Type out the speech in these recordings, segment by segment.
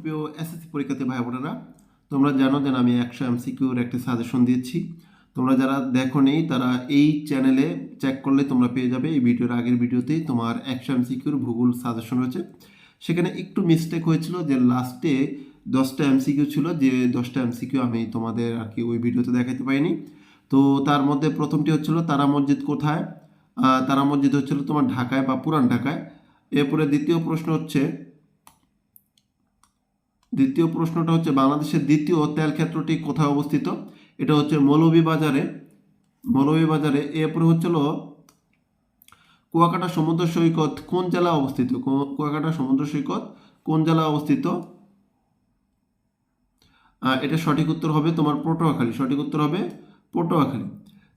সুপ্রিয় এসএসসি পরীক্ষাতে ভাই বোনেরা, তোমরা জানো যে আমি একশো এমসিকিউর একটি সাজেশন দিয়েছি। তোমরা যারা দেখো নেই তারা এই চ্যানেলে চেক করলে তোমরা পেয়ে যাবে। এই ভিডিওর আগের ভিডিওতেই তোমার একশো এমসিকিউর ভূগোল সাজেশন রয়েছে। সেখানে একটু মিস্টেক হয়েছিল যে লাস্টে দশটা এমসিকিউ ছিল, যে দশটা এমসিকিউ আমি তোমাদের আর কি ওই ভিডিওতে দেখাতে পাইনি তো তার মধ্যে প্রথমটি হচ্ছিল তারা মসজিদ কোথায়? তারা মসজিদ হচ্ছিল তোমার ঢাকায় বা পুরান ঢাকায়। এরপরে দ্বিতীয় প্রশ্ন হচ্ছে দ্বিতীয় প্রশ্নটা হচ্ছে বাংলাদেশের দ্বিতীয় তেল ক্ষেত্রটি কোথায় অবস্থিত? এটা হচ্ছে মৌলভীবাজারে। মৌলভীবাজারে এরপরে হচ্ছিল কুয়াকাটা সমুদ্র সৈকত কোন জেলায় অবস্থিত? কুয়াকাটা সমুদ্র সৈকত কোন জেলায় অবস্থিত? এটা সঠিক উত্তর হবে তোমার পটুয়াখালী। সঠিক উত্তর হবে পটুয়াখালী।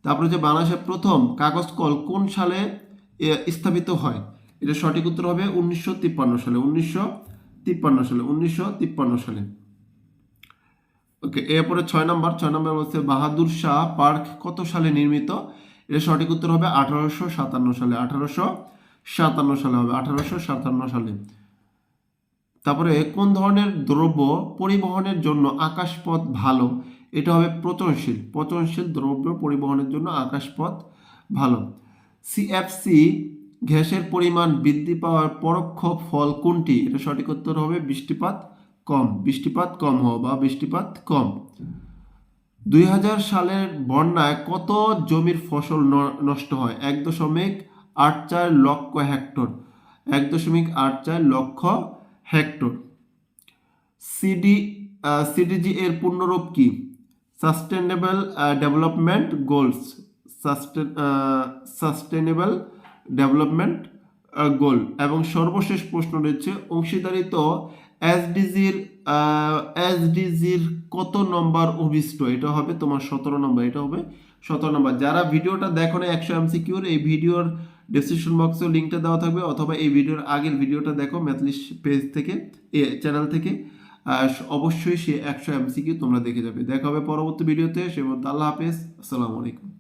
তারপরে হচ্ছে বাংলাদেশের প্রথম কাগজ কল কোন সালে স্থাপিত হয়? এটা সঠিক উত্তর হবে উনিশশো তিপ্পান্ন সালে। উনিশশো তিপ্পান্ন সালে, উনিশশো তিপ্পান্ন সালে। ওকে, এরপরে ছয় নম্বর ছয় নম্বর বলছে বাহাদুর শাহ পার্ক কত সালে নির্মিত? এর সঠিক উত্তর হবে আঠারোশো সাতান্ন সালে, আঠারোশো সাতান্ন সালে হবে, আঠারোশো সাতান্ন সালে। তারপরে কোন ধরনের দ্রব্য পরিবহনের জন্য আকাশপথ ভালো? এটা হবে পচনশীল পচনশীল দ্রব্য পরিবহনের জন্য আকাশপথ ভালো। সিএফসি গ্যাসের পরিমাণ বৃদ্ধি পাওয়ার পরোক্ষ ফল কোনটি? এটা সঠিক উত্তর হবে বৃষ্টিপাত কম। বৃষ্টিপাত কম হওয়া বা বৃষ্টিপাত কম। দুই হাজার সালের বন্যায় কত জমির ফসল নষ্ট হয়? এক দশমিক আট চার লক্ষ হেক্টর। এক দশমিক আট চার লক্ষ হেক্টর। সিডি সিডিজি এর পূর্ণরূপ কি? Sustainable development goals. Sustainable development goal এবং সর্বশেষ প্রশ্ন রয়েছে, অংশীদারিত্ব এসডিজির এসডিজির কত নম্বর অভিষ্ট? এটা হবে তোমার সতেরো নম্বর, এটা হবে সতেরো নম্বর। যারা ভিডিওটা দেখো না একশো এমসিকিউর এই ভিডিওর ডিসক্রিপশন বক্সেও লিঙ্কটা দেওয়া থাকবে, অথবা এই ভিডিওর আগের ভিডিওটা দেখো ম্যাথলিস পেজ থেকে, এ চ্যানেল থেকে। অবশ্যই সে একশো এমসিকিউ তোমরা দেখে যাবে। দেখা হবে পরবর্তী ভিডিওতে, সে আল্লাহ হাফেজ। আসসালামু আলাইকুম।